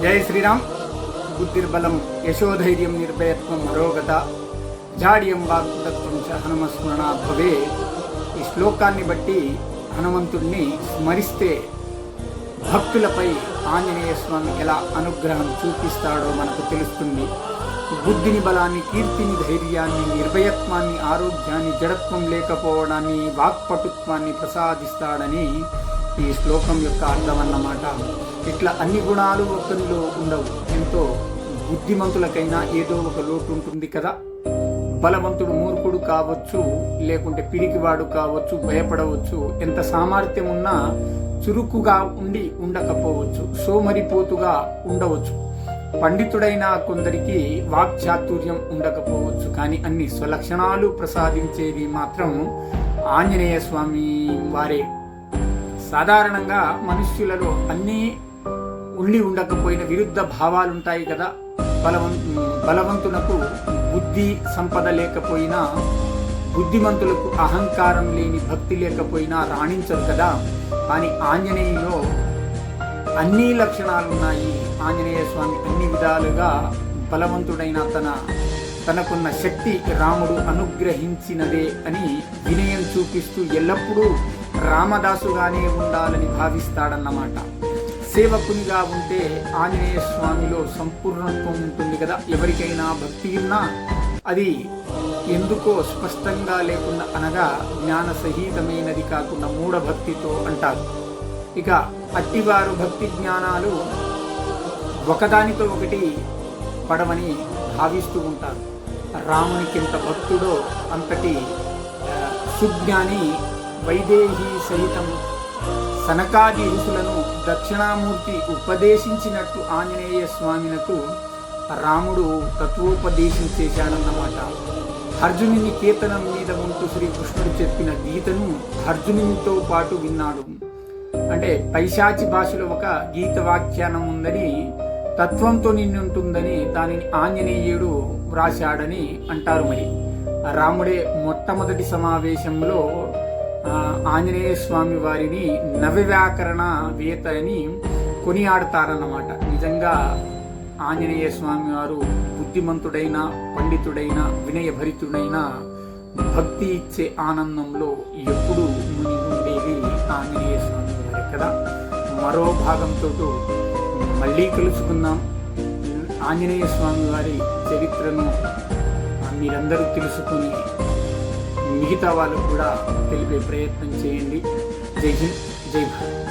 జై శ్రీరామ్. బుద్ధిర్బలం యశోధైర్యం నిర్భయత్వం మరోగత. జాడ్యం వాగ్దత్వం చ హనుమస్మరణ భవే ఈ శ్లోకాన్ని బట్టి హనుమంతుణ్ణి స్మరిస్తే భక్తులపై ఆంజనేయ స్వామి ఎలా అనుగ్రహం చూపిస్తాడో మనకు తెలుస్తుంది. బుద్ధిని బలాన్ని కీర్తిని ధైర్యాన్ని నిర్భయత్వాన్ని ఆరోగ్యాన్ని జడత్వం లేకపోవడాన్ని వాక్పటుత్వాన్ని ప్రసాదిస్తాడని ఈ శ్లోకం యొక్క అర్థం అన్నమాట. ఇట్లా అన్ని గుణాలు ఒకరిలో ఉండవు. ఎంతో బుద్ధిమంతులకైనా ఏదో ఒక లోటు ఉంటుంది కదా. బలవంతుడు మూర్ఖుడు కావచ్చు లేకుంటే పిరికివాడు కావచ్చు భయపడవచ్చు ఎంత సామర్థ్యం ఉన్నా చురుకుగా ఉండి ఉండకపోవచ్చు సోమరిపోతుగా ఉండవచ్చు. పండితుడైన కొందరికి వాక్చాతుర్యం ఉండకపోవచ్చు కానీ అన్ని స్వలక్షణాలు ప్రసాదించేది మాత్రం ఆంజనేయ స్వామి వారే. సాధారణంగా మనుష్యులలో అన్నీ ఉండి ఉండకపోయిన విరుద్ధ భావాలుంటాయి కదా. బలవం బలవంతునకు బుద్ధి సంపద లేకపోయినా బుద్ధిమంతులకు అహంకారం లేని భక్తి లేకపోయినా రాణించరు కదా? కానీ ఆంజనేయులో అన్ని లక్షణాలు ఉన్నాయి ఆంజనేయ స్వామి అన్ని విధాలుగా బలవంతుడైన తన తనకున్న శక్తి రాముడు అనుగ్రహించినదే అని వినయం చూపిస్తూ ఎల్లప్పుడూ రామదాసుగానే ఉండాలని భావిస్తాడన్నమాట. సేవకునిగా ఉంటే ఆంజనేయ స్వామిలో సంపూర్ణత్వం ఉంటుంది కదా? ఎవరికైనా భక్తి ఉన్నా అది ఎందుకో స్పష్టంగా లేకుండా అనగా జ్ఞాన సహితమైనది కాకుండా మూఢభక్తితో అంటారు. ఇక అట్టివారు భక్తి జ్ఞానాలు ఒకదానితో ఒకటి పడవని భావిస్తూ ఉంటారు. రామునికి ఎంత భక్తుడో అంతటి సుజ్ఞాని వైదేహి సహితం సనకాది ఋషులను దక్షిణామూర్తి ఉపదేశించినట్టు ఆంజనేయ స్వామినకు రాముడు తత్వోపదేశం చేశాడన్నమాట. అర్జునుని కీర్తనం మీద ఉంటూ శ్రీకృష్ణుడు చెప్పిన గీతను అర్జునునితో పాటు విన్నాడు. అంటే పైశాచి భాషలో ఒక గీత వ్యాఖ్యానం ఉందని తత్వంతో నిన్నుంటుందని దానిని ఆంజనేయుడు వ్రాశాడని అంటారు మరి. రాముడే మొట్టమొదటి సమావేశంలో ఆంజనేయ స్వామి వారిని నవ్యవ్యాకరణ వేత అని కొనియాడతారన్నమాట. నిజంగా ఆంజనేయ స్వామి వారు బుద్ధిమంతుడైన పండితుడైన వినయభరితుడైన భక్తి ఇచ్చే ఆనందంలో ఎప్పుడు ముని ఉండేది ఆంజనేయ స్వామి వారే కదా. మరో భాగంతో మళ్ళీ కలుసుకుందాం. ఆంజనేయ స్వామి వారి చరిత్రను మీరందరూ తెలుసుకుని మిగతా వాళ్ళు కూడా తెలిపే ప్రయత్నం చేయండి. జై హింద్ జై భారత్.